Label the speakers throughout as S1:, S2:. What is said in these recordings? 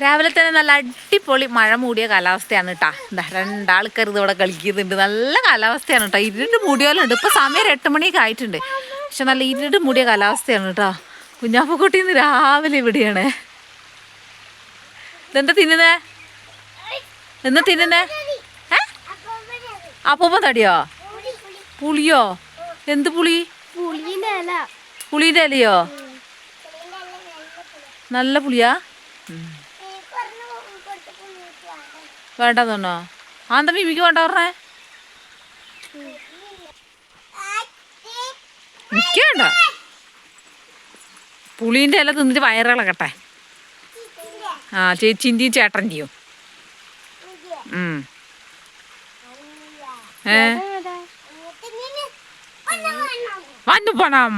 S1: രാവിലെ തന്നെ നല്ല അടിപൊളി മഴ മൂടിയ കാലാവസ്ഥയാണ് കേട്ടാ എന്താ രണ്ടാൾക്കാർ ഇവിടെ കളിക്കുന്നുണ്ട്. നല്ല കാലാവസ്ഥയാണ് കേട്ടോ ഇരുണ്ട് മൂടിയാലുണ്ട്. ഇപ്പൊ സമയം എട്ട് മണിയൊക്കെ ആയിട്ടുണ്ട്. പക്ഷെ നല്ല ഇരുണ്ട് മൂടിയ കാലാവസ്ഥയാണ് കേട്ടോ കുഞ്ഞാപ്പക്കുട്ടി ഇന്ന് രാവിലെ ഇവിടെയാണ്. ഇതെന്താ തിന്നുന്നേ? എന്താ തിന്നുന്നേ? ഏ? അപ്പൂപ്പ തടിയോ? പുളിയോ? എന്ത് പുളി? പുളിയുടെ ഇലയോ? നല്ല പുളിയാ? വേണ്ട തോന്നോ ആന്താ മിമിക്ക് വേണ്ട പറഞ്ഞേ. എനിക്ക് വേണ്ട. പുളീന്റെ ഇല തിന്നിട്ട് വയറുകളക്കട്ടെ ആ ചേച്ചിന്റെയും ചേട്ടന്റെയും. ഏ? വന്നു പണം.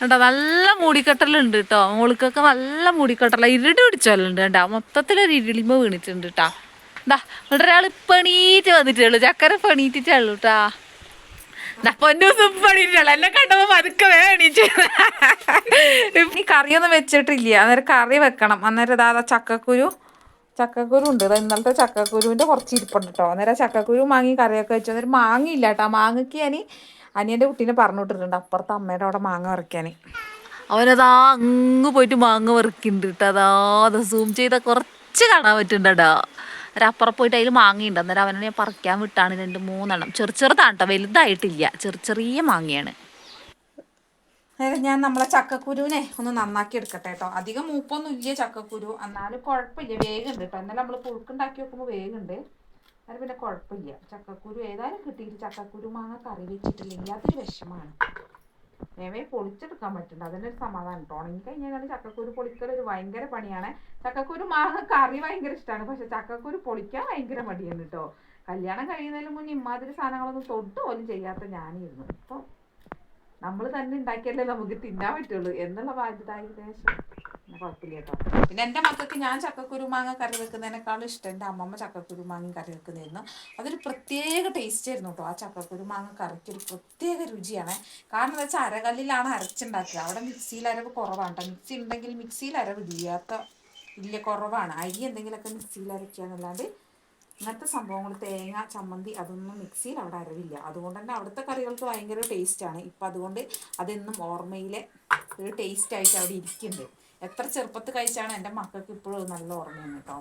S1: കേട്ടോ നല്ല മൂടിക്കെട്ടലുണ്ട് കേട്ടോ മോളിക്കൊക്കെ നല്ല മൂടിക്കെട്ടല. ഇരുട് പിടിച്ചോലുണ്ട് കേട്ടോ മൊത്തത്തിലൊരു ഇരുളിമ വീണിട്ടുണ്ട് കേട്ടോ എന്താ ഇവിടെ ഒരാൾ ഇപ്പം വന്നിട്ടുള്ളൂ ചക്കര ഇപ്പം എണീറ്റിട്ടുള്ളൂ കേട്ടാ പൊന്നൂസും പണിയിട്ടുള്ള എന്നെ കണ്ടപ്പോ പതുക്കെ വേഗം കറിയൊന്നും വെച്ചിട്ടില്ല. അന്നേരം കറി വെക്കണം. അന്നേരം ഇതാ ചക്കക്കുരു. ചക്കക്കുരു ഉണ്ട്. ഇന്നലത്തെ ചക്കക്കുരുവിന്റെ കുറച്ച് ഇരിപ്പുണ്ട് കേട്ടോ അന്നേരം ചക്കക്കുരു മാങ്ങി കറിയൊക്കെ വെച്ചു. അന്നേരം മാങ്ങയില്ല കേട്ടോ മാങ്ങയ്ക്ക് ഞാൻ അനിയന്റെ കുട്ടീനെ പറഞ്ഞു വിട്ടിട്ടുണ്ട് അപ്പുറത്ത് അമ്മയുടെ അവിടെ മാങ്ങ പറിക്കാൻ അവനതാ അങ്ങ് പോയിട്ട് മാങ്ങ പറിക്കുന്നുണ്ട് കേട്ടോ അതാ അത് സൂം ചെയ്താൽ കുറച്ച് കാണാൻ പറ്റുന്നുണ്ടോ ഒരപ്പുറം പോയിട്ട് അതിൽ മാങ്ങയുണ്ട്. അന്നേരം അവനെ ഞാൻ പറിക്കാൻ വിട്ടാണ് രണ്ട് മൂന്നെണ്ണം. ചെറു ചെറുതാണ് കേട്ടോ വലുതായിട്ടില്ല. ചെറു ചെറിയ മാങ്ങയാണ്. അതായത് ഞാൻ നമ്മളെ ചക്കക്കുരുവിനെ ഒന്ന് നന്നാക്കി എടുക്കട്ടെ കേട്ടോ അധികം മൂപ്പൊന്നും ഇല്ല ചക്കക്കുരു. എന്നാലും കുഴപ്പമില്ല. വേഗമുണ്ട് കേട്ടോ എന്നാലും നമ്മൾ പുഴുക്കുണ്ടാക്കി വെക്കുമ്പോൾ വേഗമുണ്ട് അത് പിന്നെ കുഴപ്പമില്ല. ചക്കക്കുരു ഏതായാലും കിട്ടിയിട്ട് ചക്കക്കുരു മാങ്ങ കറി വെച്ചിട്ടില്ലെങ്കിൽ അതൊരു വിഷമാണ്. വേവേ പൊളിച്ചെടുക്കാൻ പറ്റുന്നുണ്ട്. അതിനൊരു സമാധാനം കേട്ടോ ഉണങ്ങി കഴിഞ്ഞാൽ ചക്കക്കുരു പൊളിക്കൽ ഒരു ഭയങ്കര പണിയാണ്. ചക്കക്കുരു മാങ്ങ കറി ഭയങ്കര ഇഷ്ടമാണ്. പക്ഷെ ചക്കക്കുരു പൊളിക്കാൻ ഭയങ്കര മടിയാണ് കേട്ടോ. കല്യാണം കഴിയുന്നതിന് മുന്നേ ഇമാതിരി സാധനങ്ങളൊന്നും തൊട്ട് പോലും ചെയ്യാത്ത ഞാനിരുന്നു. ഇപ്പം നമ്മൾ തന്നെ ഉണ്ടാക്കിയാലേ നമുക്ക് തിന്നാൻ പറ്റുള്ളൂ എന്നുള്ള ബാധ്യത ഏകദേശം. കുഴപ്പമില്ല കേട്ടോ പിന്നെ എന്റെ മക്കൾക്ക് ഞാൻ ചക്കക്കുരു മാങ്ങ കറി വെക്കുന്നതിനേക്കാളും ഇഷ്ടം എന്റെ അമ്മമ്മ ചക്കക്കുരു മാങ്ങ കറി വെക്കുന്നതായിരുന്നു. അതൊരു പ്രത്യേക ടേസ്റ്റ് ആയിരുന്നു കേട്ടോ ആ ചക്കക്കുരു മാങ്ങ കറിക്ക്. ഒരു പ്രത്യേക രുചിയാണ്. കാരണം എന്താ വെച്ചാൽ അരകല്ലിലാണ് അരച്ചുണ്ടാക്കുക. അവിടെ മിക്സിയിൽ അരവ് കുറവാണ് കേട്ടോ മിക്സി ഉണ്ടെങ്കിൽ മിക്സിയിൽ അരവ് ഇല്ലാത്ത ഇല്ല കുറവാണ്. അരി എന്തെങ്കിലുമൊക്കെ മിക്സിയിൽ അരയ്ക്കുക എന്നല്ലാണ്ട് ഇങ്ങനത്തെ സംഭവങ്ങൾ തേങ്ങ ചമ്മന്തി അതൊന്നും മിക്സിയിൽ അവിടെ അരവില്ല. അതുകൊണ്ട് തന്നെ അവിടുത്തെ കറികൾക്ക് ഭയങ്കര ടേസ്റ്റാണ് ഇപ്പം അതുകൊണ്ട് അതെന്നും ഓർമ്മയിലെ ഒരു ടേസ്റ്റ് ആയിട്ട് അവിടെ ഇരിക്കുന്നുണ്ട്. എത്ര ചെറുപ്പത്ത് കഴിച്ചാണ് എന്റെ മക്കൾക്ക് ഇപ്പോഴും നല്ല ഓർമ്മയാണ് കേട്ടോ.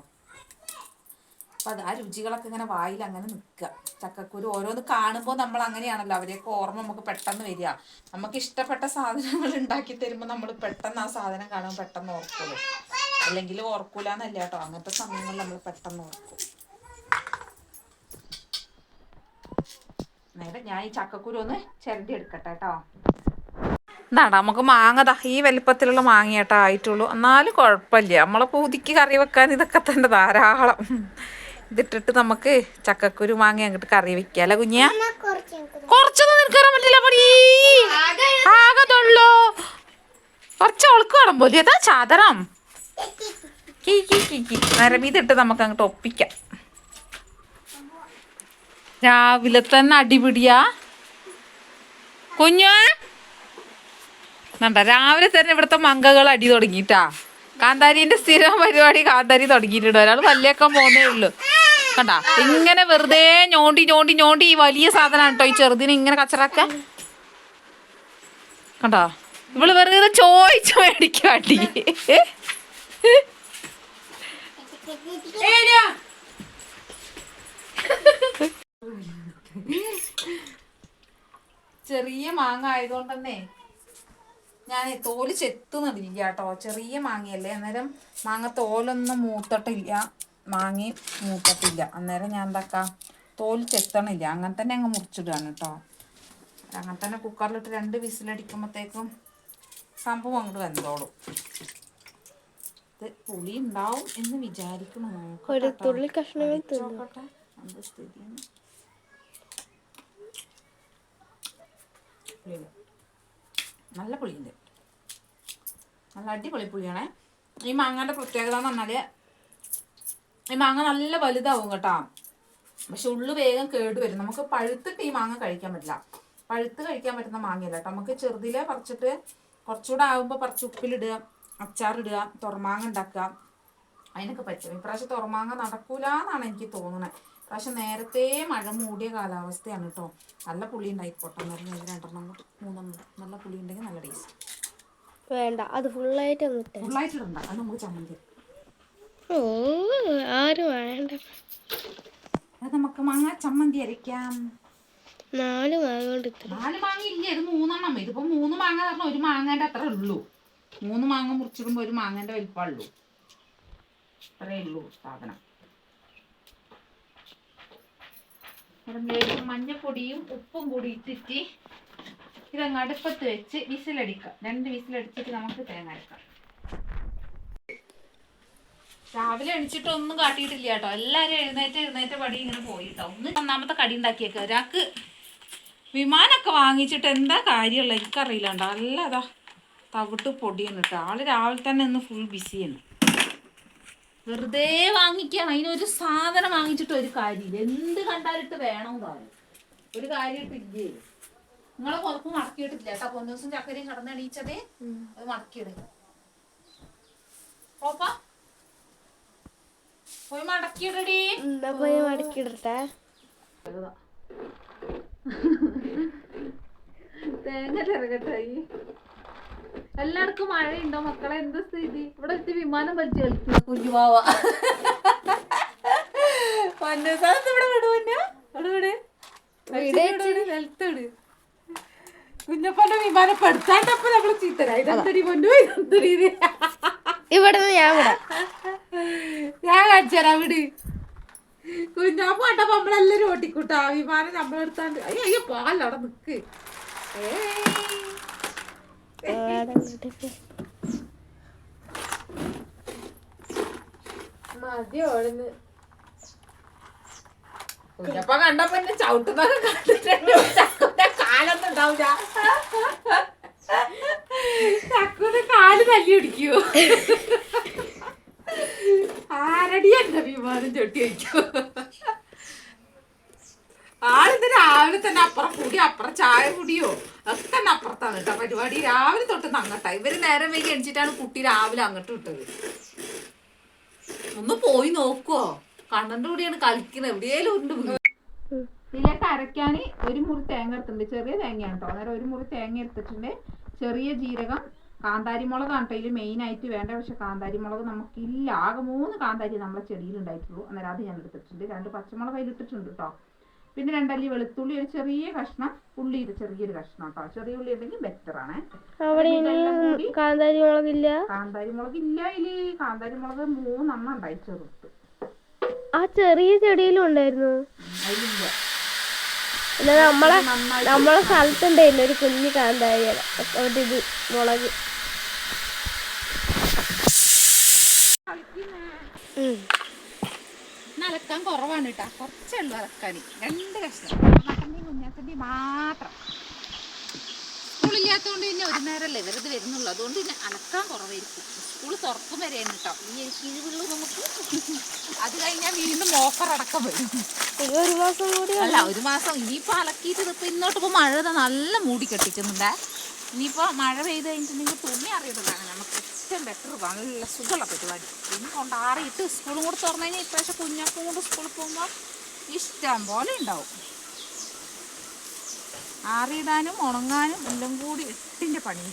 S1: അപ്പം അത് ആ രുചികളൊക്കെ ഇങ്ങനെ വായിൽ അങ്ങനെ നിൽക്കുക. ചക്കക്കുരു ഓരോന്ന് കാണുമ്പോൾ നമ്മൾ അങ്ങനെയാണല്ലോ. അവരെയൊക്കെ ഓർമ്മ നമുക്ക് പെട്ടെന്ന് വരിക. നമുക്ക് ഇഷ്ടപ്പെട്ട സാധനങ്ങൾ ഉണ്ടാക്കി തരുമ്പോൾ നമ്മൾ പെട്ടെന്ന് ആ സാധനം കാണുമ്പോൾ പെട്ടെന്ന് ഓർക്കുള്ളൂ. അല്ലെങ്കിൽ ഓർക്കൂല എന്നല്ല കേട്ടോ. അങ്ങനത്തെ സമയങ്ങളിൽ നമ്മൾ പെട്ടെന്ന് ഓർക്കും. നേരെ ഞാൻ ഈ ചക്കക്കുരു ഒന്ന് ചിരണ്ടി എടുക്കട്ടെ കേട്ടോ എന്താണ് നമുക്ക് മാങ്ങതാ ഈ വലിപ്പത്തിലുള്ള മാങ്ങയാട്ടോ ആയിട്ടുള്ളൂ. എന്നാലും കുഴപ്പമില്ല. നമ്മളെ പൂതിക്ക് കറി വെക്കാൻ ഇതൊക്കെ തന്നെ ധാരാളം. ഇതിട്ടിട്ട് നമുക്ക് ചക്കക്കുരു മാങ്ങ അങ്ങോട്ട് കറി വെക്കാലോ കുഞ്ഞാ? കുഞ്ഞ കുറച്ചൊന്നും നിനക്ക് കയറാൻ പറ്റില്ല പൊടി. ആകത്തുള്ളൂ കുറച്ച് ഒളുക്ക് വേണം പോലെ അതാ ചാതരം കീ കീ കീ കീ. നരമീതിട്ട് നമുക്ക് അങ്ങോട്ട് ഒപ്പിക്കാം. രാവിലെ തന്നെ അടിപിടിയാ കുഞ്ഞു. വേണ്ട രാവിലെ തന്നെ ഇവിടുത്തെ മങ്കകൾ അടി തുടങ്ങിട്ടാ കാന്താരിന്റെ സ്ഥിരം പരിപാടി കാന്താരി തുടങ്ങിയിട്ടുണ്ട്. ഒരാൾ വല്യേക്കാൻ പോകുന്നേ ഉള്ളൂ. കണ്ട? ഇങ്ങനെ വെറുതെ ഞോണ്ടി ഞോണ്ടി ഞോണ്ടി ഈ വലിയ സാധനമാണ് കേട്ടോ ഈ ചെറുതിനെ ഇങ്ങനെ കച്ചറാക്ക. കണ്ടോ? ഇവൾ വെറുതെ ചോദിച്ചു മേടിക്കും അടി. ചെറിയ മാങ്ങ ആയതുകൊണ്ടന്നെ ഞാൻ തോൽ ചെത്തുന്നതില്ല കേട്ടോ ചെറിയ മാങ്ങയല്ലേ. അന്നേരം മാങ്ങ തോലൊന്നും മൂത്തട്ടില്ല. മാങ്ങി മൂത്തട്ടില്ല. അന്നേരം ഞാൻ എന്താക്കാം? തോൽ ചെത്തണില്ല. അങ്ങനെ തന്നെ അങ്ങ് മുറിച്ചിടുകയാണ് കേട്ടോ അങ്ങനെ തന്നെ കുക്കറിലിട്ട് രണ്ട് വിസിലടിക്കുമ്പോഴത്തേക്കും സംഭവം അങ്ങോട്ട് വെന്തോളും. ഇത് പുളി ഉണ്ടാവും എന്ന് വിചാരിക്കണം. നോക്കട്ടെ പുളിയില്ല. നല്ല പുളിയുണ്ട്. നല്ല അടിപൊളി പുളിയാണേ. ഈ മാങ്ങയുടെ പ്രത്യേകത എന്ന് പറഞ്ഞാൽ ഈ മാങ്ങ നല്ല വലുതാവും കേട്ടോ. പക്ഷെ ഉള്ളു വേഗം കേട് വരും. നമുക്ക് പഴുത്തിട്ട് ഈ മാങ്ങ കഴിക്കാൻ പറ്റില്ല. പഴുത്ത് കഴിക്കാൻ പറ്റുന്ന മാങ്ങയല്ല കേട്ടോ. നമുക്ക് ചെറുതിലെ പറിച്ചിട്ട് കുറച്ചുകൂടെ ആകുമ്പോൾ കുറച്ച് ഉപ്പിലിടുക അച്ചാറിടുക തുറമാങ്ങ ഉണ്ടാക്കുക. അതിനൊക്കെ പറ്റും. ഇപ്രാവശ്യം തുറമാങ്ങ നടക്കൂല എന്നാണ് എനിക്ക് തോന്നുന്നത് ഇപ്രാവശ്യം നേരത്തെ മഴ മൂടിയ കാലാവസ്ഥയാണ് കേട്ടോ നല്ല പുളി ഉണ്ടായിക്കോട്ടെ എന്നാലും ഞാൻ രണ്ടെണ്ണം കൂടി മൂന്നെണ്ണം നല്ല പുളി ഉണ്ടെങ്കിൽ നല്ല ടേസ്റ്റ്.
S2: വേണ്ട അത് ഫുള്ളായിട്ട്
S1: ഫുള്ളായിട്ട് ഇടണ്ട. അത് നമുക്ക് ചമ്മന്തി.
S2: ആരും വേണ്ട.
S1: അത് നമുക്ക് മാങ്ങ ചമ്മന്തി അരയ്ക്കാം.
S2: നാല് മാങ്ങ കൊണ്ട്
S1: നാല് മാങ്ങ ഇല്ല ഇത് മൂന്നെണ്ണം. ഇതിപ്പോ മൂന്ന് മാങ്ങ പറഞ്ഞാൽ ഒരു മാങ്ങേന്റെ അത്ര ഉള്ളൂ. മൂന്ന് മാങ്ങ മുറിച്ചിടുമ്പോ ഒരു മാങ്ങേന്റെ വലിപ്പമുള്ളൂ അത്രേ ഉള്ളൂ സാധനം. അതിലേക്ക് മഞ്ഞപ്പൊടിയും ഉപ്പും കൂടി ഇട്ടിട്ട് ഇതങ്ങ് അടുപ്പത്ത് വെച്ച് വിസിലടിക്കാം രണ്ട് വിസിലടിച്ചിട്ട് നമുക്ക് തേങ്ങ അരക്കാം. രാവിലെ എണിച്ചിട്ട് ഒന്നും കാട്ടിയിട്ടില്ല കേട്ടോ. എല്ലാവരും എഴുന്നേറ്റ് എഴുന്നേറ്റ് പടി ഇങ്ങനെ പോയി കേട്ടോ. ഒന്ന് ഒന്നാമത്തെ കടി ഉണ്ടാക്കിയേക്ക. ഒരാൾക്ക് വിമാനമൊക്കെ വാങ്ങിച്ചിട്ട് എന്താ കാര്യമുള്ള എനിക്കറിയില്ല കേട്ടോ. നല്ല അതാ തവിട്ട് പൊടിയാണ് കേട്ടോ. ആൾ രാവിലെ തന്നെ ഇന്ന് ഫുൾ ബിസിയാണ് വെറുതെ വാങ്ങിക്ക അതിനൊരു സാധനം വാങ്ങിച്ചിട്ട് ഒരു കാര്യമില്ല. എന്ത് കണ്ടാലിട്ട് വേണം പറയും. ഒരു കാര്യമായിട്ടില്ലേ നിങ്ങളെ കുഴപ്പം മടക്കിയിട്ടില്ല കേട്ടോ. ദിവസം ചക്കരയും കടന്നെണീച്ചതേ അത് മടക്കിയിടുക പോപ്പാ. പോയി മടക്കിയിടടി.
S2: പോയി മടക്കിയിടട്ടെ.
S1: തേങ്ങ ചിറകട്ടായി എല്ലാവർക്കും മഴയുണ്ടോ? മക്കളെ എന്ത് സ്ഥിതി? ഇവിടെ എത്തി വിമാനം വലിച്ചു കളിച്ചു കുഞ്ഞുമാവ. ഇവിടെ വിടുവന്നെ ഇവിടെ വിട് നിലത്തിട് കുഞ്ഞപ്പന്റെ വിമാനം പെടുത്താണ്ടപ്പോ നമ്മൾ ചീത്തര. ഇതെന്തടി പൊന്നു ഇതെന്തടി ഇത്?
S2: ഇവിടെ നിന്ന് ഞാൻ
S1: ഞാൻ വിട്. കുഞ്ഞാപ്പ കണ്ടപ്പോ നമ്മളെല്ലാരും ഓട്ടിക്കൂട്ടാ വിമാനം നമ്മളെടുത്താണ്ട്. അയ്യോ അയ്യോ പാലവിടെ നിക്ക്. ഏയ്.
S2: അവിടെ ഇങ്ങോട്ടേക്ക്.
S1: മതി ഓടുന്ന് കുഞ്ഞപ്പ കണ്ടപ്പോ എന്നെ ചവിട്ടുന്നൊക്കെ കണ്ടിട്ടുണ്ട് ഉണ്ടാവില്ല ചക്കുന്റെ കാൽ തല്ലി പിടിക്കൂ. ആരടി എന്റെ വിമാനം ചൊട്ടി വയ്ക്കോ ആളിത് രാവിലെ തന്നെ അപ്പുറം കൂടി അപ്പുറം ചായ കുടിയോ? ഒക്കെ അപ്പുറത്താണ് കേട്ടോ പരിപാടി. രാവിലെ തൊട്ട് അങ്ങട്ടാ. ഇവർ നേരം വൈകി എണിച്ചിട്ടാണ് കുട്ടി രാവിലെ അങ്ങോട്ട് വിട്ടത്. ഒന്ന് പോയി നോക്കുവോ. കണ്ണന്റെ കൂടിയാണ് കളിക്കുന്നത്. എവിടെയേലും ഉണ്ട് ഇതിലേക്ക് അരയ്ക്കാൻ ഒരു മുറി തേങ്ങ എടുത്തിട്ടുണ്ട്. ചെറിയ തേങ്ങയാണ് കേട്ടോ. അന്നേരം ഒരു മുറി തേങ്ങ എടുത്തിട്ടുണ്ട്. ചെറിയ ജീരകം കാന്താരി മുളകാണ് കേട്ടോ. ഇതിൽ മെയിൻ ആയിട്ട് വേണ്ട പക്ഷെ കാന്താരി മുളക് നമുക്കില്ല. ആകെ മൂന്ന് കാന്താരി നമ്മളെ ചെടിയിൽ ഉണ്ടായിട്ടുള്ളൂ അന്നേരം അത് ഞാൻ എടുത്തിട്ടുണ്ട്. രണ്ട് പച്ചമുളക് അതിലിട്ടിട്ടുണ്ട് കേട്ടോ. പിന്നെ രണ്ടല്ലി വെളുത്തുള്ളി ഒരു ചെറിയ കഷ്ണം ഉള്ളിയുടെ ചെറിയൊരു കഷ്ണം കേട്ടോ ചെറിയ ഉള്ളി ഉണ്ടെങ്കിൽ ബെറ്റർ ആണ്. കാന്താരി
S2: മുളക്
S1: ഇല്ല?
S2: കാന്താരി
S1: മുളക് ഇല്ല ഇതിൽ കാന്താരി മുളക് മൂന്നെണ്ണം ഉണ്ടായി ചെറുത്ത്
S2: ആ ചെറിയ ചെടിയിലും ഉണ്ടായിരുന്നു.
S1: അതിലില്ല
S2: നമ്മളെ നമ്മളെ സ്ഥലത്തുണ്ടായിരുന്നു ഒരു കുഞ്ഞു കാന്താരി. ഒരു ഇത് മുളക്.
S1: ഇന്ന് അലക്കാൻ കുറവാണ് കേട്ടോ. കുറച്ചേ ഉള്ളൂ ഇറക്കാൻ രണ്ട് കഷ്ണം. മട്ടന്റെയും കുഞ്ഞാത്തിന്റെയും മാത്രം. സ്കൂളില്ലാത്തതുകൊണ്ട് പിന്നെ ഒരു നേരമല്ലേ വെറുതെ വരുന്നുള്ളൂ. അതുകൊണ്ട് പിന്നെ അലക്കാൻ കുറവായിരിക്കും. സ്കൂൾ തുറക്കും വരെയാണ് കേട്ടോ. ഈ കിഴിവുള്ളൂ നമുക്ക് അത് കഴിഞ്ഞാൽ വീണ്ടും ഓഫർ അടക്കം വരും.
S2: ഒരു മാസം കൂടി
S1: അല്ല ഒരു മാസം. ഇനിയിപ്പോൾ അലക്കിയിട്ട് ഇതിപ്പോൾ ഇന്നോട്ട് ഇപ്പോൾ മഴ നല്ല മൂടി കെട്ടിക്കുന്നുണ്ടേ ഇനിയിപ്പോൾ മഴ പെയ്ത് കഴിഞ്ഞിട്ടുണ്ടെങ്കിൽ തുണി അറിയുന്നതാണ് നമുക്ക്. ഏറ്റവും ബെറ്റർ നല്ല സുഖമുള്ള പരിപാടി. പിന്നെ കൊണ്ട് ആറിയിട്ട് സ്കൂളും കൂടെ തുറന്നു കഴിഞ്ഞാൽ ഇപ്രാവശ്യം കുഞ്ഞപ്പം കൊണ്ട് സ്കൂളിൽ പോകുമ്പോൾ ഇഷ്ടം പോലെ ഉണ്ടാവും. ആറിയിടാനും ഉണങ്ങാനും എല്ലാം കൂടി എട്ടിന്റെ പണി.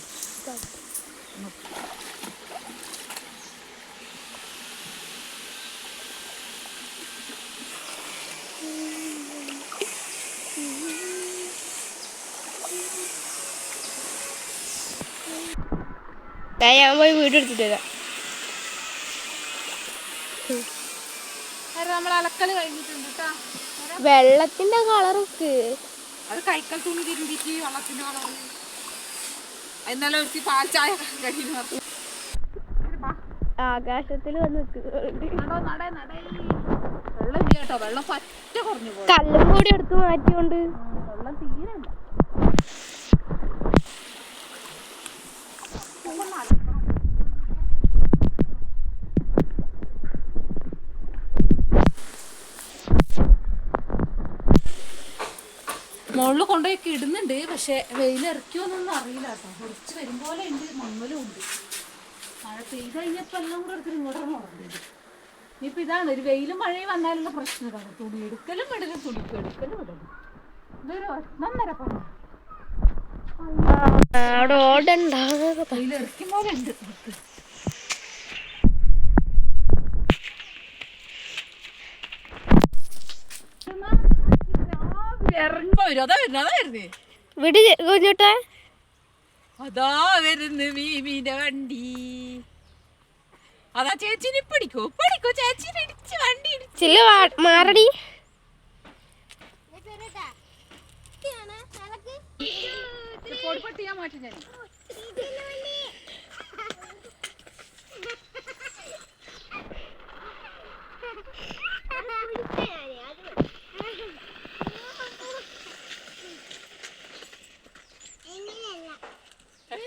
S2: ഞാൻ പോയി വീട് എടുത്തിട്ട് വരാം. വെള്ളത്തിന്റെ കളറൊക്കെ
S1: അത് കൈക്കൽ തുണി തിരുമ്പിച്ച് വെള്ളത്തിന്റെ കളർ എന്നാലും ഒരു പാൽ ചായ കഴിയുന്നു
S2: ആകാശത്തിൽ വന്ന്
S1: വെള്ളം കേട്ടോ വെള്ളം പറ്റ കുറഞ്ഞു
S2: കല്ലും കൂടി എടുത്ത് മാറ്റിയോണ്ട്.
S1: വെള്ളം തീരല്ല മുകളിൽ കൊണ്ടുപോയി ഇടുന്നുണ്ട് പക്ഷെ വെയിലിറക്കിയോന്നൊന്നും അറിയില്ല കേട്ടോ. കുറച്ച് വരും പോലെ ഉണ്ട് മമ്മലും ഉണ്ട്. മഴ പെയ്ത് കഴിഞ്ഞപ്പോൾ എല്ലാം കൂടെ എടുത്തിട്ട് ഇങ്ങോട്ടാണ് ഉറങ്ങുന്നത് ഇനിയിപ്പോൾ ഇതാണ് ഒരു വെയിലും മഴയും വന്നാലുള്ള പ്രശ്നം ഇതാണ്. തുണി എടുക്കലും ഇടലും തുണിക്കും എടുക്കലും ഇടലും ഇതൊരു ഒന്നര പണി അതാ വരുന്നേ
S2: വിട് കുഞ്ഞോട്ടെ.
S1: അതാ വരുന്നു മീമിന്റെ വണ്ടി. അതാ ചേച്ചിനെ പിടിക്കോ പിടിക്കോ. ചേച്ചിനെ ഇടിച്ച് വണ്ടി
S2: ഇടിച്ചില്ല മാറടി.
S1: ഞാൻ മാറ്റി ഞാൻ.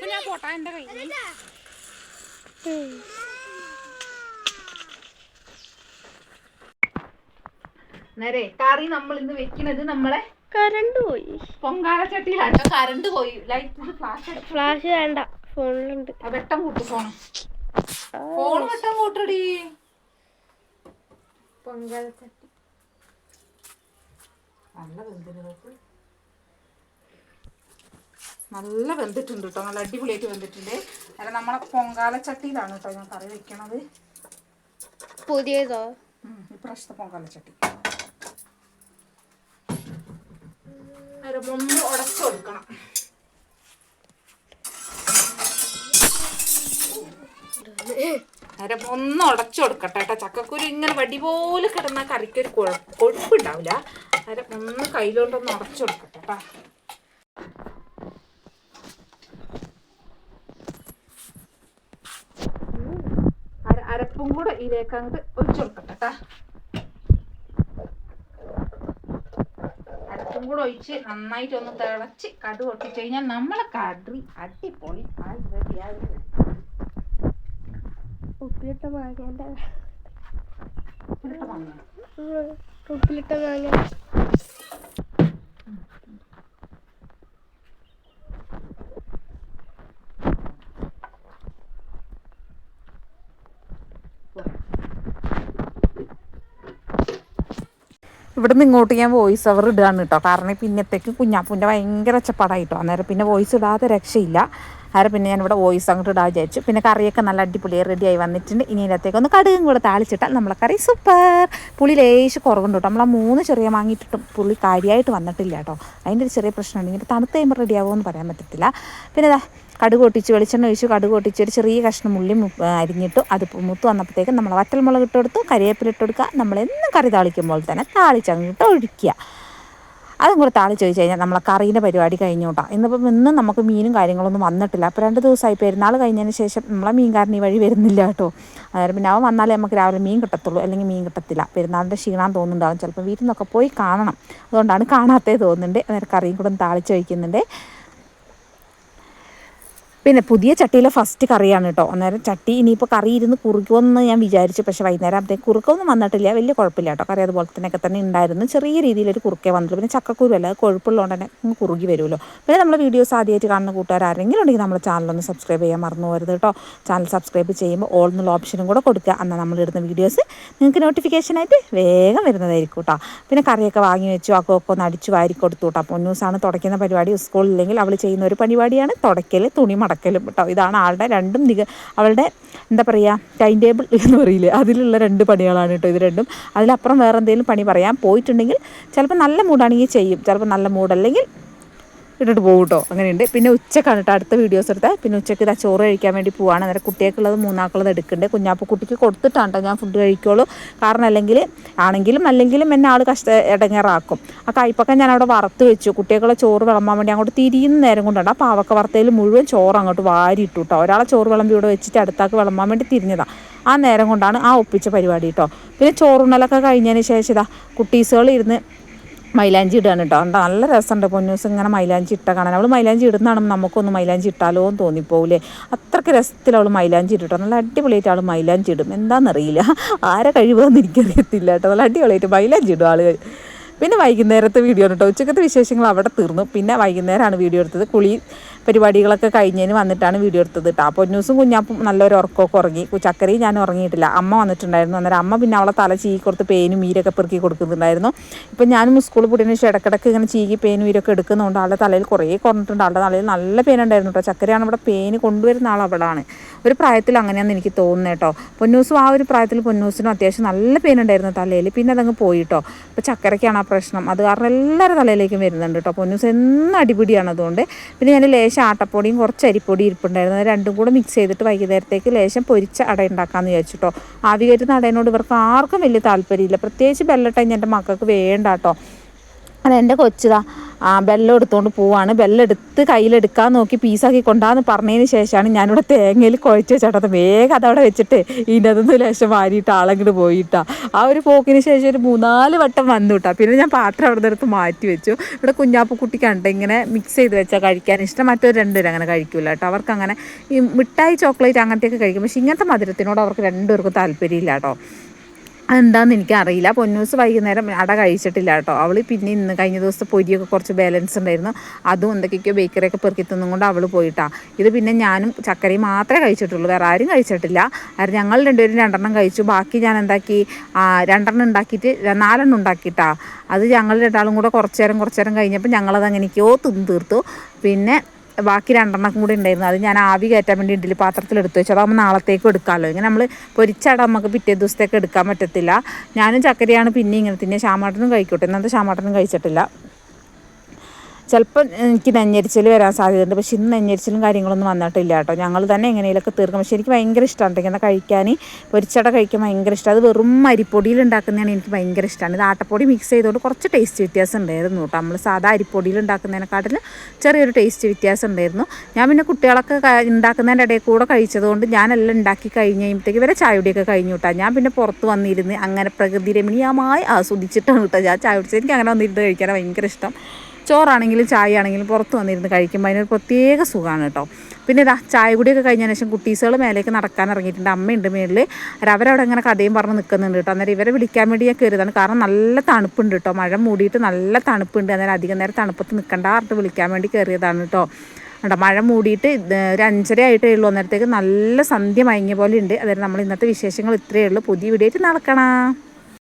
S1: ഞാൻ പോട്ടാ എന്റെ കയ്യിൽ നേരെ കറി നമ്മൾ ഇന്ന് വെക്കുന്നത് നമ്മളെ
S2: കറണ്ട് പോയി.
S1: പൊങ്കാല ചട്ടിയിലാണ് കറണ്ട് പോയി ലൈറ്റ് ഫ്ലാഷ്
S2: ഫ്ലാഷ് വേണ്ട. ഫോണിലുണ്ട്.
S1: ആ വെട്ടം കൂട്ടു ഫോൺ ഫോൺ വെട്ടം കൂട്ടടി
S2: പൊങ്കാല ചട്ടി
S1: നല്ല നോക്ക് നല്ല വെന്തിട്ടുണ്ട് കേട്ടോ നല്ല അടിപൊളിയായിട്ട് വെന്തിട്ടുണ്ട്. അല്ല നമ്മളെ പൊങ്കാല ചട്ടിയിലാണ് കേട്ടോ ഞാൻ കറി വെക്കണത്.
S2: പുതിയതോ?
S1: ഉം, ഇപ്രാവശ്യത്തെ പൊങ്കാല ചട്ടി ഒന്ന് ഉടച്ചു കൊടുക്കണം. നേരം ഒന്ന് ഉടച്ചു കൊടുക്കട്ടെ കേട്ടോ. ചക്കക്കുരു ഇങ്ങനെ വടി പോലെ കിടന്ന കറിക്ക് ഒരു കൊഴുപ്പുണ്ടാവില്ല. നേരം ഒന്ന് കയ്യിലോട്ടൊന്ന് ഉടച്ചു കൊടുക്കട്ടെ കേട്ടോ. അര അരപ്പും കൂടെ ഇതിലേക്ക് അങ്ങോട്ട് ഒഴിച്ചു കൊടുക്കട്ടെ കേട്ടോ. അരപ്പും കൂടെ ഒഴിച്ച് നന്നായിട്ട് ഒന്ന് തിളച്ച് കടു പൊട്ടിച്ച് കഴിഞ്ഞാൽ നമ്മളെ കറി അടിപൊളി ആയി.
S2: ഉപ്പിലിട്ട മാങ്ങേന്റെ
S1: മാങ്ങ.
S2: ഉപ്പിലിട്ട മാങ്ങ
S1: ഇവിടുന്ന് ഇങ്ങോട്ട് ഞാൻ വോയിസ് അവർ ഇടുകയാണ് കേട്ടോ കാരണം പിന്നത്തേക്ക് കുഞ്ഞാപ്പൂന്റെ ഭയങ്കര ഒച്ചപ്പാടായിട്ടോ അന്നേരം പിന്നെ വോയിസ് ഇടാതെ രക്ഷയില്ല. അന്നേരം പിന്നെ ഞാൻ ഇവിടെ വോയിസ് അങ്ങോട്ട് ഇടാൻ വിചാരിച്ചു. പിന്നെ കറിയൊക്കെ നല്ല അടിപൊളി റെഡിയായി വന്നിട്ടുണ്ട്. ഇനി ഇതിനകത്തേക്ക് ഒന്ന് കടുകും കൂടെ താളിച്ചിട്ടാൽ നമ്മളെ കറി സൂപ്പർ പുളി ലേശം കുറവുണ്ട് കേട്ടോ നമ്മളാ മൂന്ന് ചെറിയ വാങ്ങിയിട്ടും പുളി കാര്യമായിട്ട് വന്നിട്ടില്ല കേട്ടോ അതിന്റെ ഒരു ചെറിയ പ്രശ്നമുണ്ട്. ഇങ്ങനെ തണുത്ത് കഴിയുമ്പോൾ റെഡിയാവുമെന്ന് പറയാൻ പറ്റത്തില്ല. പിന്നെ കടുക് ഒട്ടിച്ച് വെളിച്ചെണ്ണ ഒഴിച്ച് കടുക് ഒട്ടിച്ച് ഒരു ചെറിയ കഷ്ണം ഉള്ളി അരിഞ്ഞിട്ട് അത് മുത്ത് വന്നപ്പോഴത്തേക്ക് നമ്മൾ വറ്റൽമുളക് ഇട്ട് കൊടുത്തു കരിവേപ്പില ഇട്ട് കൊടുക്കുക. നമ്മൾ എന്നും കറി താളിക്കുമ്പോൾ തന്നെ താളിച്ചങ്ങോട്ട് ഒഴിക്കുക. അതും കൂടെ താളിച്ച് ചോദിച്ചു കഴിഞ്ഞാൽ നമ്മളെ കറീന്റെ പരിപാടി കഴിഞ്ഞോട്ടാ. ഇന്നിപ്പം ഇന്നും നമുക്ക് മീനും കാര്യങ്ങളൊന്നും വന്നിട്ടില്ല. അപ്പോൾ രണ്ട് ദിവസമായി പെരുന്നാൾ കഴിഞ്ഞതിന് ശേഷം നമ്മളെ മീൻകാരൻ ഈ വഴി വരുന്നില്ല കേട്ടോ. അന്നേരം പിന്നെ അവൻ വന്നാലേ നമുക്ക് രാവിലെ മീൻ കിട്ടത്തുള്ളൂ അല്ലെങ്കിൽ മീൻ കിട്ടത്തില്ല. പെരുന്നാളിന്റെ ക്ഷീണം തോന്നുന്നുണ്ടാവും. ചിലപ്പോൾ വീട്ടിൽ നിന്നൊക്കെ പോയി കാണണം. അതുകൊണ്ടാണ് കാണാത്തേ തോന്നുന്നുണ്ട്. അന്നേരം കറിയും കൂടെ താളിച്ച് വയ്ക്കുന്നുണ്ട് പിന്നെ പുതിയ ചട്ടിയിലെ ഫസ്റ്റ് കറിയാണ് കേട്ടോ അന്നേരം ചട്ടി ഇനിയിപ്പോൾ കറി ഇരുന്ന് കുറുക്കുമെന്ന് ഞാൻ വിചാരിച്ചു. പക്ഷേ വൈകുന്നേരം ആകുമ്പോഴത്തേക്ക് കുറുക്കൊന്നും വന്നിട്ടില്ല. വലിയ കുഴപ്പമില്ല കേട്ടോ കറി അതുപോലെ തന്നെയൊക്കെ തന്നെ ഉണ്ടായിരുന്നു. ചെറിയ രീതിയിലൊരു കുറുക്കേ വന്നുള്ളൂ പിന്നെ ചക്കക്കുരു അല്ല കൊഴുപ്പുള്ളതുകൊണ്ട് തന്നെ അങ്ങ് കുറുകി വരുമല്ലോ. പിന്നെ നമ്മളെ വീഡിയോസ് ആദ്യമായിട്ട് കാണുന്ന കൂട്ടുകാർ ആരെങ്കിലും ഉണ്ടെങ്കിൽ നമ്മുടെ ചാനലൊന്ന് സബ്സ്ക്രൈബ് ചെയ്യാൻ മറന്നു പോകരുത് കേട്ടോ ചാനൽ സബ്സ്ക്രൈബ് ചെയ്യുമ്പോൾ ഓൾ എന്നുള്ള ഓപ്ഷനും കൂടെ കൊടുക്കുക. എന്നാൽ നമ്മളിടുന്ന വീഡിയോസ് നിങ്ങൾക്ക് നോട്ടിഫിക്കേഷനായിട്ട് വേഗം വരുന്നതായിരിക്കും കേട്ടോ പിന്നെ കറിയൊക്കെ വാങ്ങി വെച്ചു അക്കൊക്കെ ഒന്ന് അടിച്ചു വാരി കൊടുത്തു കേട്ടോ പൊന്നൂസാണ് തുടയ്ക്കുന്ന പരിപാടി. സ്കൂളില്ലെങ്കിൽ അവൾ ചെയ്യുന്ന ഒരു പരിപാടിയാണ് തുടയ്ക്കൽ തുണി മടക്കലും കേട്ടോ. ഇതാണ് ആളുടെ രണ്ടും നിക അവളുടെ എന്താ പറയുക ടൈം ടേബിൾ എന്ന് പറയില്ലേ? അതിലുള്ള രണ്ട് പണികളാണ് കേട്ടോ ഇത് രണ്ടും. അതിലപ്പുറം വേറെ എന്തെങ്കിലും പണി പറയാൻ പോയിട്ടുണ്ടെങ്കിൽ ചിലപ്പോൾ നല്ല മൂഡാണെങ്കിൽ ചെയ്യും. ചിലപ്പോൾ നല്ല മൂഡല്ലെങ്കിൽ ഇട്ടിട്ട് പോകും കേട്ടോ അങ്ങനെയുണ്ട്. പിന്നെ ഉച്ചക്കാണ് കേട്ടോ അടുത്ത വീഡിയോസ് എടുത്താൽ പിന്നെ ഉച്ചയ്ക്ക് ഇതാ ചോറ് കഴിക്കാൻ വേണ്ടി പോവാണ്. അന്നേരം കുട്ടികൾക്കുള്ളത് മൂന്നാക്കുള്ളത് എടുക്കണ്ടേ കുഞ്ഞാപ്പ് കുട്ടിക്ക് കൊടുത്തിട്ടാണ് കേട്ടോ ഞാൻ ഫുഡ് കഴിക്കുള്ളൂ. കാരണം അല്ലെങ്കിൽ ആണെങ്കിലും അല്ലെങ്കിലും എന്നെ ആൾ കഷ്ട ഇടങ്ങേറാക്കും ആ കയ്പൊക്കെ ഞാൻ അവിടെ വറുത്ത് വെച്ചു. കുട്ടികളെ ചോറ് വിളമ്പാൻ വേണ്ടി അങ്ങോട്ട് തിരിയുന്ന നേരം കൊണ്ടാണ്. ആ പാവക്ക വറുത്തതിൽ മുഴുവൻ ചോറ് അങ്ങോട്ട് വാരി ഇട്ടു കേട്ടോ ഒരാളെ ചോറ് വിളമ്പി ഇവിടെ വെച്ചിട്ട് അടുത്താക്ക് വിളമ്പാൻ വേണ്ടി തിരിഞ്ഞതാണ് ആ നേരം കൊണ്ടാണ് ആ ഒപ്പിച്ച പരിപാടി കേട്ടോ പിന്നെ ചോറുണ്ണലൊക്കെ കഴിഞ്ഞതിന് ശേഷം ഇതാ കുട്ടീസുകൾ ഇരുന്ന് മൈലാഞ്ചി ഇടുകയാണ് കേട്ടോ കണ്ടോ നല്ല രസമുണ്ട്. പൊന്നൂസ് ഇങ്ങനെ മൈലാഞ്ചി ഇട്ട കാണാൻ. അവൾ മൈലാഞ്ചി ഇടുന്നതാണ് നമുക്കൊന്ന് മൈലാഞ്ചി ഇട്ടാലോ എന്ന് തോന്നിപ്പോവില്ലേ അത്രയ്ക്ക് രസത്തിൽ അവൾ മൈലാഞ്ചി ഇട്ടോ നല്ല അടിപൊളിയായിട്ട് അവൾ മൈലാഞ്ചി ഇടും. എന്താണെന്നറിയില്ല ആരെ കഴിവെന്ന് എനിക്കറിയത്തില്ല കേട്ടോ. നല്ല അടിപൊളിയായിട്ട് മൈലാഞ്ചി ഇടും ആൾ പിന്നെ വൈകുന്നേരത്തെ വീഡിയോ കേട്ടോ ഉച്ചക്കത്തെ വിശേഷങ്ങൾ അവിടെ തീർന്നു. പിന്നെ വൈകുന്നേരമാണ് വീഡിയോ എടുത്തത്. കുളി പരിപാടികളൊക്കെ കഴിഞ്ഞതിന് വന്നിട്ടാണ് വീഡിയോ എടുത്തത് കേട്ടോ അപ്പോൾ ന്യൂസും കുഞ്ഞാപ്പും നല്ലൊരു ഉറക്കമൊക്കെ ഉറങ്ങി. ചക്കരയും ഞാൻ ഉറങ്ങിയിട്ടില്ല. അമ്മ വന്നിട്ടുണ്ടായിരുന്നു. അന്നേരം അമ്മ പിന്നെ അവളെ തല ചീകി കൊടുത്ത് പേനും മീരൊക്കെ പെറുക്കി കൊടുക്കുന്നുണ്ടായിരുന്നു. ഇപ്പം ഞാനും സ്കൂളിൽ പോയതിന് ശേഷം ഇടക്കിടക്ക് ഇങ്ങനെ ചീകി പേനും മീരൊക്കെ എടുക്കുന്നതുകൊണ്ട് ആളുടെ തലയിൽ കുറേ കുറഞ്ഞിട്ടുണ്ട്. ആളുടെ തലയിൽ നല്ല പേനുണ്ടായിരുന്നു കേട്ടോ ചക്കരയാണ് ഇവിടെ പേന് കൊണ്ടുവരുന്ന അവിടെയാണ് ഒരു പ്രായത്തിൽ അങ്ങനെയാണെന്ന് എനിക്ക് തോന്നുന്നത് കേട്ടോ. പൊന്നൂസും ആ ഒരു പ്രായത്തിൽ പൊന്നൂസിനും അത്യാവശ്യം നല്ല പേനുണ്ടായിരുന്നു തലയിൽ. പിന്നെ അതങ്ങ് പോയി കേട്ടോ. അപ്പോൾ ചക്കരയ്ക്കാണ് ആ പ്രശ്നം. അത് കാരണം എല്ലാവരും തലയിലേക്കും വരുന്നുണ്ട് കേട്ടോ. പൊന്നൂസ് എന്നും അടിപിടിയാണ് അതുകൊണ്ട്. പിന്നെ ഞാൻ ലേശം ആട്ടപ്പൊടിയും കുറച്ച് അരിപ്പൊടി ഇരിപ്പുണ്ടായിരുന്നു. രണ്ടും കൂടെ മിക്സ് ചെയ്തിട്ട് വൈകുന്നേരത്തേക്ക് ലേശം പൊരിച്ച അട ഉണ്ടാക്കാമെന്ന് വിചാരിച്ചു കേട്ടോ. ആവി കയറ്റുന്ന അടയിനോട് ഇവർക്ക് ആർക്കും വലിയ താല്പര്യമില്ല. പ്രത്യേകിച്ച് ബെല്ലട്ടൈൻ എന്റെ മക്കൾക്ക് വേണ്ട കേട്ടോ. അത് എന്റെ കൊച്ചുതാ ആ ബെല്ലം എടുത്തുകൊണ്ട് പോവാണ്. ബെല്ലെടുത്ത് കയ്യിലെടുക്കാൻ നോക്കി പീസാക്കി കൊണ്ടാന്ന് പറഞ്ഞതിന് ശേഷമാണ് ഞാനിവിടെ തേങ്ങയിൽ കുഴച്ച് വെച്ചോട്ടത് വേഗം അതവിടെ വെച്ചിട്ട് ഇതിന്റെ അതൊന്ന് ലേശം വാരിയിട്ട് ആളങ്ങോട്ട് പോയിട്ടാ. ആ ഒരു പോക്കിന് ശേഷം ഒരു മൂന്നാൽ വട്ടം വന്നു കിട്ടാ പിന്നെ ഞാൻ പാത്രം അവിടെ നിന്ന് എടുത്ത് മാറ്റി വെച്ചു. ഇവിടെ കുഞ്ഞാപ്പ് കുട്ടി കണ്ട് ഇങ്ങനെ മിക്സ് ചെയ്ത് വെച്ചാൽ കഴിക്കാൻ ഇഷ്ടം. മറ്റൊരു രണ്ടുപേരും അങ്ങനെ കഴിക്കില്ല കേട്ടോ. അവർക്ക് അങ്ങനെ ഈ മിഠായി ചോക്ലേറ്റ് അങ്ങനത്തെയൊക്കെ കഴിക്കും. പക്ഷേ ഇങ്ങനത്തെ മധുരത്തിനോട് അവർക്ക് രണ്ടുപേർക്കും താല്പര്യമില്ല കേട്ടോ. അതെന്താന്ന് എനിക്കറിയില്ല. പൊന്നൂസ് വൈകുന്നേരം അട കഴിച്ചിട്ടില്ല കേട്ടോ. അവൾ പിന്നെ ഇന്ന് കഴിഞ്ഞ ദിവസത്തെ പൊരിയൊക്കെ കുറച്ച് ബാലൻസ് ഉണ്ടായിരുന്നു. അതും എന്തൊക്കെയൊക്കെയോ ബേക്കറിയൊക്കെ പെറുക്കി തിന്നും കൊണ്ട് അവൾ പോയിട്ടാ. ഇത് പിന്നെ ഞാനും ചക്കരയും മാത്രമേ കഴിച്ചിട്ടുള്ളൂ. വേറെ ആരും കഴിച്ചിട്ടില്ല. ഞങ്ങൾ രണ്ടുപേരും രണ്ടെണ്ണം കഴിച്ചു. ബാക്കി ഞാൻ എന്താക്കി? രണ്ടെണ്ണം ഉണ്ടാക്കിയിട്ട് നാലെണ്ണം ഉണ്ടാക്കിയിട്ടാ. അത് ഞങ്ങൾ രണ്ടാളും കൂടെ കുറച്ച് നേരം കുറച്ച് നേരം കഴിഞ്ഞപ്പോൾ ഞങ്ങളത് അങ്ങനെയൊക്കെയോ തിന്ന് തീർത്തു. പിന്നെ ബാക്കി രണ്ടെണ്ണം കൂടി ഉണ്ടായിരുന്നു. അത് ഞാൻ ആവി കയറ്റാൻ വേണ്ടി ഇഡ്ഡലി പാത്രത്തിൽ എടുത്തു വെച്ചു. അതാകുമ്പോൾ നാളത്തേക്ക് എടുക്കാമല്ലോ ഇങ്ങനെ നമ്മൾ പൊരിച്ചട നമുക്ക് പിറ്റേ ദിവസത്തേക്ക് എടുക്കാൻ പറ്റത്തില്ല. ഞാനും ചക്കരയാണ് പിന്നെ ഇങ്ങനെ തന്നെ. ശ്യാമാട്ടനും കഴിക്കട്ടെ. ഇന്നത്തെ ശ്യാമാട്ടനും കഴിച്ചിട്ടില്ല. ചിലപ്പോൾ എനിക്ക് നെഞ്ഞരിച്ചിൽ വരാൻ സാധ്യതയുണ്ട്. പക്ഷെ ഇന്ന് നെഞ്ഞരിച്ചിലും കാര്യങ്ങളൊന്നും വന്നിട്ടില്ല കേട്ടോ. ഞങ്ങൾ തന്നെ എങ്ങനെയൊക്കെ തീർക്കും. പക്ഷെ എനിക്ക് ഭയങ്കര ഇഷ്ടമാണ് ഇങ്ങനെ കഴിക്കാൻ. പൊരിച്ചട കഴിക്കാൻ ഭയങ്കര ഇഷ്ടം അത് വെറും അരിപ്പൊടിയിൽ ഉണ്ടാക്കുന്നതാണ് എനിക്ക് ഭയങ്കര ഇഷ്ടമാണ് ഇത് ആട്ടപ്പൊടി മിക്സ് ചെയ്തുകൊണ്ട് കുറച്ച് ടേസ്റ്റ് വ്യത്യാസം ഉണ്ടായിരുന്നു കേട്ടോ. നമ്മൾ സാധാ അരിപ്പൊടിയിൽ ഉണ്ടാക്കുന്നതിനെക്കാട്ടിൽ ചെറിയൊരു ടേസ്റ്റ് വ്യത്യാസം ഉണ്ടായിരുന്നു. ഞാൻ പിന്നെ കുട്ടികളൊക്കെ ഉണ്ടാക്കുന്നതിന്റെ ഇടയിൽ കൂടെ കഴിച്ചതുകൊണ്ട് ഞാനെല്ലാം ഉണ്ടാക്കി കഴിഞ്ഞ് കഴിയുമ്പോഴത്തേക്ക് ഇവരെ ചായയുടെയൊക്കെ കഴിഞ്ഞു കേട്ടോ. ഞാൻ പിന്നെ പുറത്ത് വന്നിരുന്ന് അങ്ങനെ പ്രകൃതി രമണീയമായി ആസ്വദിച്ചിട്ടാണ് കേട്ടോ ഞാൻ ചായ കുടിച്ചത് എനിക്ക് അങ്ങനെ വന്നിരുന്ന് കഴിക്കാൻ ഭയങ്കര ഇഷ്ടം. ചോറാണെങ്കിലും ചായ ആണെങ്കിലും പുറത്ത് വന്നിരുന്ന് കഴിക്കുമ്പോൾ അതിനൊരു പ്രത്യേക സുഖമാണ് കേട്ടോ. പിന്നെ ഇതാ ചായ കുടിയൊക്കെ കഴിഞ്ഞതിന് ശേഷം കുട്ടീസുകൾ മേലേക്ക് നടക്കാൻ ഇറങ്ങിയിട്ടുണ്ട്. അമ്മയുണ്ട് മേളിൽ അവരവിടെ ഇങ്ങനെ കഥയും പറഞ്ഞ് നിൽക്കുന്നുണ്ട് കേട്ടോ. അന്നേരം ഇവരെ വിളിക്കാൻ വേണ്ടി ഞാൻ കയറിയതാണ് കാരണം നല്ല തണുപ്പുണ്ട് കേട്ടോ. മഴ മൂടിയിട്ട് നല്ല തണുപ്പുണ്ട്. അന്നേരം അധികം നേരം തണുപ്പത്ത് നിൽക്കണ്ട പറഞ്ഞിട്ട് വിളിക്കാൻ വേണ്ടി കയറിയതാണ് കേട്ടോ. കേട്ടോ മഴ മൂടിയിട്ട് ഒരു അഞ്ചര ആയിട്ടേ ഉള്ളൂ. അന്നേരത്തേക്ക് നല്ല സന്ധ്യ മയങ്ങിയ പോലെ ഉണ്ട്. അതായത് നമ്മൾ ഇന്നത്തെ വിശേഷങ്ങൾ ഇത്രയേ ഉള്ളൂ. പുതിയ വീഡിയോ നടക്കണം